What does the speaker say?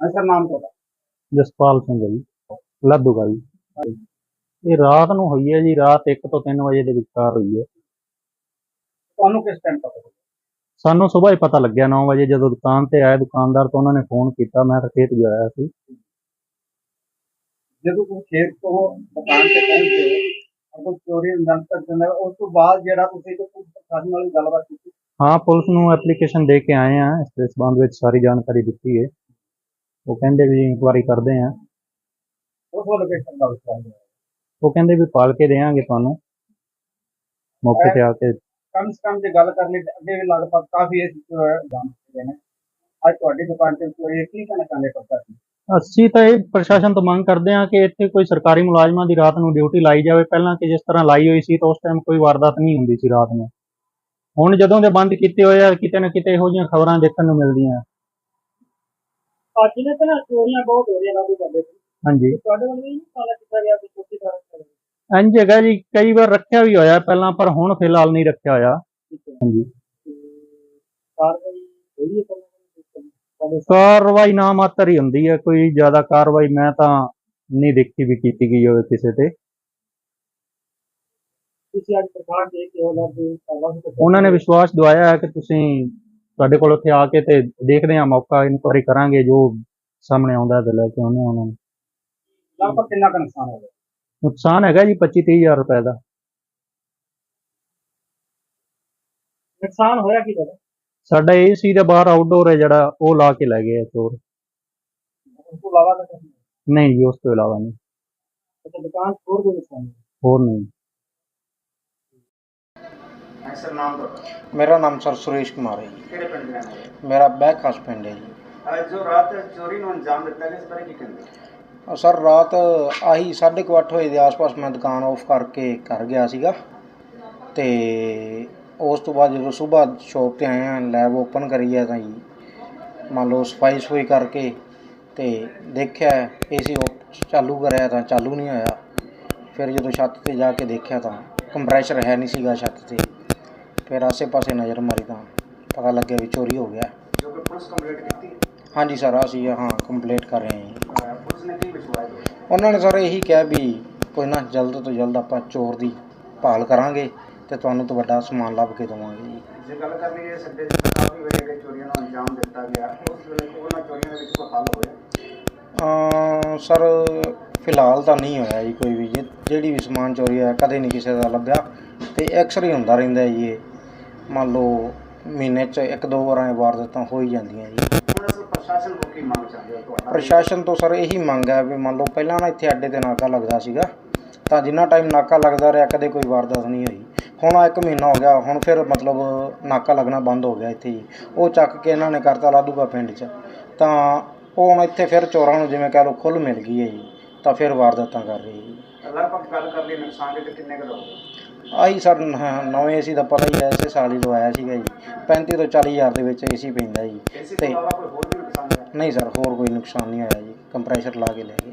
Sir ਨਾਮ ਤੁਹਾਡਾ ਜਸਪਾਲ ਸਿੰਘ ਜੀ ਲਾਧੂਗਾ ਜੀ। ਇਹ ਰਾਤ ਨੂੰ ਹੋਈ ਹੈ ਜੀ ਰਾਤ 1 ਤੋਂ 3 ਵਜੇ ਦੇ ਵਿਚਕਾਰ ਹੋਈ ਹੈ। ਤੁਹਾਨੂੰ ਕਿਸ ਟਾਈਮ ਪਤਾ ਸਾਨੂੰ ਸਵੇਰ ਹੀ ਪਤਾ ਲੱਗਿਆ 9 ਵਜੇ ਜਦੋਂ ਦੁਕਾਨ ਤੇ ਆਏ ਦੁਕਾਨਦਾਰ ਤੋਂ ਉਹਨਾਂ ਨੇ ਫੋਨ ਕੀਤਾ ਮੈਂ ਤਾਂ ਖੇਤ ਗਿਆ ਹੋਇਆ ਸੀ। ਜਦੋਂ ਤੁਸੀਂ ਖੇਤ ਤੋਂ ਦੁਕਾਨ ਤੇ ਪਹੁੰਚੇ ਅਗਰ ਚੋਰੀ ਅੰਦਰ ਤੱਕ ਜਾਂਦਾ ਉਸ ਤੋਂ ਬਾਅਦ ਜਿਹੜਾ ਤੁਸੀਂ ਕੋਈ ਪ੍ਰਸ਼ਾਸਨ ਨਾਲ ਗੱਲਬਾਤ ਕੀਤੀ? ਹਾਂ ਪੁਲਿਸ ਨੂੰ ਐਪਲੀਕੇਸ਼ਨ ਦੇ ਕੇ ਆਏ ਆ ਇਸ ਦੇ ਸੰਬੰਧ ਵਿੱਚ ਸਾਰੀ ਜਾਣਕਾਰੀ ਦਿੱਤੀ ਹੈ। ਉਹ ਕਹਿੰਦੇ ਵੀ ਇਨਕੁਆਰੀ ਕਰਦੇ ਆ ਕਿਸ ਤਰ੍ਹਾਂ ਦਾ ਹੈ? ਉਹ ਕਹਿੰਦੇ ਵੀ ਪਾਲ ਕੇ ਦੇਵਾਂਗੇ ਤੁਹਾਨੂੰ। ਮੌਕੇ ਤੇ ਆ ਕੇ ਕਮ ਸੇ ਕਮ ਜੇ ਗੱਲ ਕਰ ਲਈ ਅੱਗੇ ਵੀ ਲਗਭਗ ਕਾਫੀ ਇਸ ਜਾਣ ਚੁੱਕੇ ਨੇ। ਅੱਜ ਤੁਹਾਡੀ ਦੁਕਾਨ ਤੇ ਹੈ, ਕੀ ਕਹਿਣਾ ਚਾਹੁੰਦੇ ਪ੍ਰਸ਼ਾਸਨ? ਅਸੀਂ ਤਾਂ ਇਹ ਪ੍ਰਸ਼ਾਸਨ ਤੋਂ ਮੰਗ ਕਰਦੇ ਹਾਂ ਕਿ ਇੱਥੇ ਕੋਈ ਸਰਕਾਰੀ ਮੁਲਾਜ਼ਮਾਂ ਦੀ ਰਾਤ ਨੂੰ ਡਿਊਟੀ ਲਾਈ ਜਾਵੇ। ਪਹਿਲਾਂ ਕਿ ਜਿਸ ਤਰ੍ਹਾਂ ਲਾਈ ਹੋਈ ਸੀ ਤਾਂ ਉਸ ਟਾਈਮ ਕੋਈ ਵਾਰਦਾਤ ਨਹੀਂ ਹੁੰਦੀ ਸੀ ਰਾਤ ਨੂੰ। ਹੁਣ ਜਦੋਂ ਦੇ ਬੰਦ ਕੀਤੇ ਹੋਏ ਆ ਕਿਤੇ ਨਾ ਕਿਤੇ ਇਹੋ ਜਿਹੀਆਂ ਖਬਰਾਂ ਦੇਖਣ ਨੂੰ ਮਿਲਦੀਆਂ। ਅੱਜ ਨੇ ਤਾਂ ਚੋਰੀਆਂ ਬਹੁਤ ਹੋ ਰਹੀਆਂ ਲਾਗੂ ਕਰਦੇ ਹਾਂਜੀ। ਤੁਹਾਡੇ ਵੱਲ ਵੀ ਸਾਲਾ ਕੀਤਾ ਗਿਆ ਕਿ ਚੋਰੀ ਕਰ ਇੰਜ ਹੈਗਾ ਜੀ ਕਈ ਵਾਰ ਰੱਖਿਆ ਵੀ ਹੋਇਆ ਪਹਿਲਾਂ ਪਰ ਹੁਣ ਫਿਲਹਾਲ ਨਹੀਂ ਰੱਖਿਆ ਹੋਇਆ। ਹਾਂਜੀ। ਕਾਰਵਾਈ ਹੋਈ ਹੈ ਤੁਹਾਨੂੰ ਕਾਰਵਾਈ ਨਾ ਮਾਤਰ ਹੀ ਹੁੰਦੀ ਹੈ ਕੋਈ ਜ਼ਿਆਦਾ ਕਾਰਵਾਈ ਮੈਂ ਤਾਂ ਨਹੀਂ ਦੇਖੀ ਵੀ ਕੀਤੀ ਗਈ ਹੋਵੇ ਕਿਸੇ ਤੇ। ਤੁਸੀਂ ਅੱਜ ਸਰਕਾਰ ਦੇ ਕੇ ਉਹਨਾਂ ਨੇ ਵਿਸ਼ਵਾਸ ਦਵਾਇਆ ਹੈ ਕਿ ਤੁਸੀਂ ਤੁਹਾਡੇ ਕੋਲ ਉੱਥੇ ਆ ਕੇ ਤੇ ਦੇਖਦੇ ਹਾਂ ਮੌਕਾ ਇਨਕੁਆਰੀ ਕਰਾਂਗੇ ਜੋ ਸਾਹਮਣੇ ਆਉਂਦਾ ਤੇ ਲੈ ਕੇ ਆਉਂਦੇ ਉਹਨਾਂ ਨੂੰ। ਲਗਭਗ ਕਿੰਨਾ ਕੁ ਨੁਕਸਾਨ ਹੋ ਗਿਆ? ਨੁਕਸਾਨ ਹੈਗਾ ਜੀ 25 ਤੀਹ ਹਜ਼ਾਰ ਰੁਪਏ ਦਾ। ਨੁਕਸਾਨ ਹੋਇਆ ਕੀ ਤੁਹਾਡਾ? ਸਾਡਾ ਏਸੀ ਦੇ ਬਾਹਰ ਆਊਟਡੋਰ ਹੈ ਜਿਹੜਾ ਉਹ ਲਾ ਕੇ ਲੈ ਗਏ ਆ ਚੋਰ। ਉਸ ਤੋਂ ਇਲਾਵਾ ਤਾਂ ਕੁਛ ਨਹੀਂ। ਨਹੀਂ ਜੀ ਉਸ ਤੋਂ ਇਲਾਵਾ ਨਹੀਂ। ਅੱਛਾ ਦੁਕਾਨ ਹੋਰ ਕੋਈ ਨੁਕਸਾਨ ਨਹੀਂ? ਹੋਰ ਨਹੀਂ। ਸਰ ਨਾਮ ਤੁਹਾਡਾ ਮੇਰਾ ਨਾਮ ਸਰ ਸੁਰੇਸ਼ ਕੁਮਾਰ ਹੈ ਜੀ। ਕਿਹੜੇ ਪਿੰਡ ਦੇ ਰਹਿਣ ਵਾਲੇ ਮੇਰਾ ਬੈਕ ਹਾਊਸ ਪਿੰਡ ਹੈ ਜੀ। ਅੱਜ ਜੋ ਰਾਤ ਚੋਰੀ ਨੂੰ ਅੰਜਾਮ ਦਿੱਤਾ ਗਿਆ ਇਸ ਬਾਰੇ ਕੀ ਕਹਿੰਦੇ? ਸਰ ਰਾਤ ਆਹੀ 8:30 ਵਜੇ ਦੇ ਆਸ-ਪਾਸ ਮੈਂ ਦੁਕਾਨ ਆਫ ਕਰਕੇ ਘਰ ਗਿਆ ਸੀਗਾ। ਤੇ ਉਸ ਤੋਂ ਬਾਅਦ ਜਦੋਂ ਸਵੇਰ ਸ਼ੌਪ ਤੇ ਆਇਆ ਲੈਬ ਓਪਨ ਕਰੀ ਹੈ ਤਾਂ ਜੀ ਮੰਨ ਲਓ ਸਫ਼ਾਈ ਸਫੂਈ ਕਰਕੇ ਤੇ ਦੇਖਿਆ ਏਸੀ ਚਾਲੂ ਕਰਿਆ ਤਾਂ ਚਾਲੂ ਨਹੀਂ ਹੋਇਆ। ਫਿਰ ਜਦੋਂ ਛੱਤ ਤੇ ਜਾ ਕੇ ਦੇਖਿਆ ਤਾਂ ਕੰਪਰੈਸ਼ਰ ਹੈ ਨਹੀਂ ਸੀਗਾ ਛੱਤ ਤੇ। ਫਿਰ ਆਸੇ-ਪਾਸੇ ਨਜ਼ਰ ਮਾਰੀ ਤਾਂ ਪਤਾ ਲੱਗਿਆ ਵੀ ਚੋਰੀ ਹੋ ਗਿਆ। ਜੋ ਕਿ ਪੁਲਿਸ ਕੰਪਲੀਟ ਕੀਤੀ? ਹਾਂਜੀ ਸਰ ਅਸੀਂ ਹਾਂ ਕੰਪਲੀਟ ਕਰ ਰਹੇ ਹਾਂ ਜੀ। ਅਹ ਪੁਲਿਸ ਨੇ ਕੀ ਵਿਸ਼ਵਾਸ ਦਿਵਾਇਆ? ਉਹਨਾਂ ਨੇ ਸਰ ਇਹੀ ਕਿਹਾ ਵੀ ਕੋਈ ਨਾ ਜਲਦ ਤੋਂ ਜਲਦ ਆਪਾਂ ਚੋਰ ਦੀ ਭਾਲ ਕਰਾਂਗੇ ਤੇ ਤੁਹਾਨੂੰ ਤੋਂ ਵੱਡਾ ਸਮਾਨ ਲੱਭ ਕੇ ਦੇਵਾਂਗੇ ਜੀ। ਜੇ ਗੱਲ ਕਰ ਲਈਏ ਸੱਡੇ ਜਿੱਥੇ ਕਾਫੀ ਵੇਲੇ ਕਿ ਚੋਰੀਆਂ ਨੂੰ ਅੰਜਾਮ ਦਿੱਤਾ ਗਿਆ। ਉਸ ਵੇਲੇ ਉਹਨਾਂ ਚੋਰੀਆਂ ਦੇ ਵਿੱਚ ਕੋਈ ਹੱਲ ਹੋਇਆ? ਅਮ ਸਰ ਫਿਲਹਾਲ ਤਾਂ ਨਹੀਂ ਹੋਇਆ ਜੀ ਕੋਈ ਵੀ। ਜਿਹੜੀ ਵੀ ਸਮਾਨ ਚੋਰੀ ਹੋਇਆ ਕਦੇ ਨਹੀਂ ਕਿਸੇ ਦਾ ਲੱਭਿਆ। ਤੇ ਅਕਸਰ ਹੀ ਹੁੰਦਾ ਰਹਿੰਦਾ ਜੀ ਇਹ। ਮੰਨ ਲਓ ਮਹੀਨੇ 'ਚ ਇੱਕ ਦੋ ਵਾਰਾਂ ਇਹ ਵਾਰਦਾਤਾਂ ਹੋ ਹੀ ਜਾਂਦੀਆਂ ਜੀ। ਹੁਣ ਅਸਲ ਪ੍ਰਸ਼ਾਸਨ ਕੋਲ ਕੀ ਮੰਗ ਚਾਹੁੰਦੇ ਹੋ ਤੁਹਾਡਾ? ਪ੍ਰਸ਼ਾਸਨ ਤੋਂ ਸਰ ਇਹੀ ਮੰਗ ਹੈ ਵੀ ਮੰਨ ਲਓ ਪਹਿਲਾਂ ਨਾ ਇੱਥੇ ਅੱਡੇ ਤੇ ਨਾਕਾ ਲੱਗਦਾ ਸੀਗਾ। ਤਾਂ ਜਿੰਨਾ ਟਾਈਮ ਨਾਕਾ ਲੱਗਦਾ ਰਿਹਾ ਕਦੇ ਕੋਈ ਵਾਰਦਾਤ ਨਹੀਂ ਹੋਈ। ਹੁਣ ਇੱਕ ਮਹੀਨਾ ਹੋ ਗਿਆ ਹੁਣ ਫਿਰ ਮਤਲਬ ਨਾਕਾ ਲੱਗਣਾ ਬੰਦ ਹੋ ਗਿਆ ਇੱਥੇ ਜੀ। ਉਹ ਚੱਕ ਕੇ ਇਹਨਾਂ ਨੇ ਕਰਤਾ ਲਾਧੂਗਾ ਪਿੰਡ 'ਚ। ਤਾਂ ਉਹ ਹੁਣ ਇੱਥੇ ਫਿਰ ਚੋਰਾਂ ਨੂੰ ਜਿਵੇਂ ਕਹਿ ਲਓ ਖੁੱਲ੍ਹ ਮਿਲ ਗਈ ਹੈ ਜੀ। ਤਾਂ ਫਿਰ ਵਾਰਦਾਤਾਂ ਕਰ ਰਹੀ ਹੈ ਜੀ। ਲਗਭਗ ਗੱਲ ਕਰ ਲਈ ਨੁਕਸਾਨ ਦੇ ਤੇ ਕਿੰਨੇ ਕੁ ਦਾ ਹੋਊਗਾ ਆਹੀ ਸਰ ਨਵੇਂ ਏਸੀ ਦਾ ਪਤਾ ਹੀ ਹੈ ਇਸੇ ਸਾਲ ਹੀ ਲਵਾਇਆ ਸੀਗਾ ਜੀ। 35 ਤੋਂ 40 ਹਜ਼ਾਰ ਦੇ ਵਿੱਚ ਏਸੀ ਪੈਂਦਾ ਜੀ। ਤੋਂ ਨਹੀਂ ਸਰ ਹੋਰ ਕੋਈ ਨੁਕਸਾਨ ਨਹੀਂ ਹੋਇਆ ਜੀ। ਕੰਪਰੈਸ਼ਰ ਲਾ ਕੇ ਲੈ ਗਏ।